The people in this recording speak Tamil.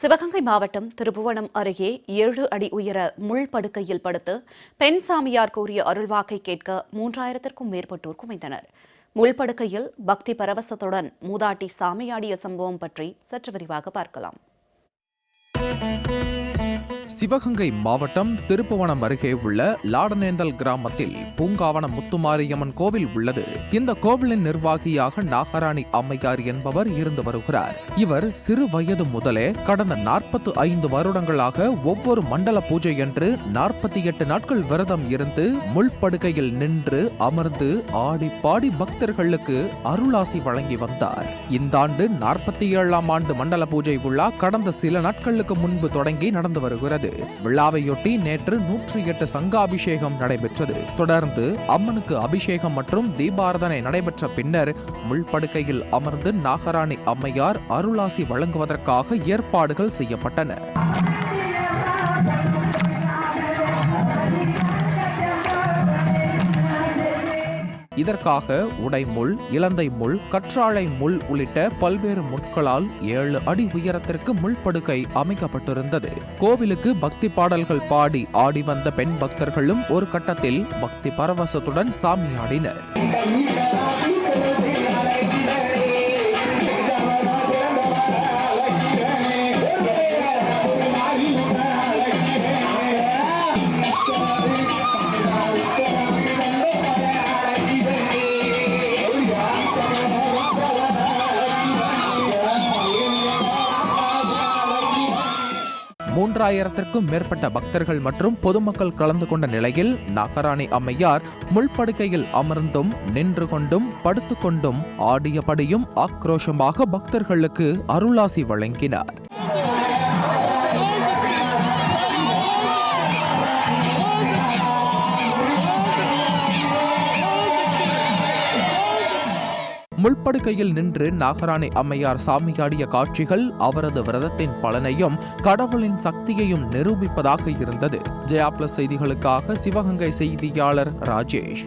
சிவகங்கை மாவட்டம் திருபுவனம் அருகே ஏழு அடி உயர முள் படுக்கையில் படுத்து பெண் சாமியார் கூறிய அருள்வாக்கை கேட்க மூன்றாயிரத்திற்கும் மேற்பட்டோர் குமைந்தனர். முள் படுக்கையில் பக்தி பரவசத்துடன் மூதாட்டி சாமியாடிய சம்பவம் பற்றி சற்று விரிவாக பார்க்கலாம். சிவகங்கை மாவட்டம் திருப்புவனம் அருகே உள்ள லாடனேந்தல் கிராமத்தில் பூங்காவனம் முத்துமாரியம்மன் கோவில் உள்ளது. இந்த கோவிலின் நிர்வாகியாக நாகராணி அம்மையார் என்பவர் இருந்து வருகிறார். இவர் சிறு வயது முதலே கடந்த நாற்பத்து ஐந்து வருடங்களாக ஒவ்வொரு மண்டல பூஜை என்று நாற்பத்தி எட்டு நாட்கள் விரதம் இருந்து முள்படுக்கையில் நின்று அமர்ந்து ஆடி பாடி பக்தர்களுக்கு அருளாசி வழங்கி வந்தார். இந்த ஆண்டு நாற்பத்தி ஏழாம் ஆண்டு மண்டல பூஜை விழா கடந்த சில நாட்களுக்கு முன்பு தொடங்கி நடந்து வருகிறது விழாவையொட்டி நேற்று நூற்றி எட்டு சங்காபிஷேகம் நடைபெற்றது. தொடர்ந்து அம்மனுக்கு அபிஷேகம் மற்றும் தீபாரதனை நடைபெற்ற பின்னர் முள்படுக்கையில் அமர்ந்து நாகராணி அம்மையார் அருளாசி வழங்குவதற்காக ஏற்பாடுகள் செய்யப்பட்டன. இதற்காக உடைமுள் இலந்தை முள் கற்றாழை முள் உள்ளிட்ட பல்வேறு முட்களால் ஏழு அடி உயரத்திற்கு முள்படுக்கை அமைக்கப்பட்டிருந்தது. கோவிலுக்கு பக்தி பாடல்கள் பாடி ஆடி வந்த பெண் பக்தர்களும் ஒரு கட்டத்தில் பக்தி பரவசத்துடன் சாமியாடினர். மூன்றாயிரத்திற்கும் மேற்பட்ட பக்தர்கள் மற்றும் பொதுமக்கள் கலந்து கொண்ட நிலையில் நாகராணி அம்மையார் முள்படுக்கையில் அமர்ந்தும் நின்று கொண்டும் படுத்துக்கொண்டும் ஆடியபடியும் ஆக்ரோஷமாக பக்தர்களுக்கு அருளாசி வழங்கினார். முள்படுக்கையில் நின்று நாகராணி அம்மையார் சாமியாடிய காட்சிகள் அவரது விரதத்தின் பலனையும் கடவுளின் சக்தியையும் நிரூபிப்பதாக இருந்தது. ஜெயா பிளஸ் செய்திகளுக்காக சிவகங்கை செய்தியாளர் ராஜேஷ்.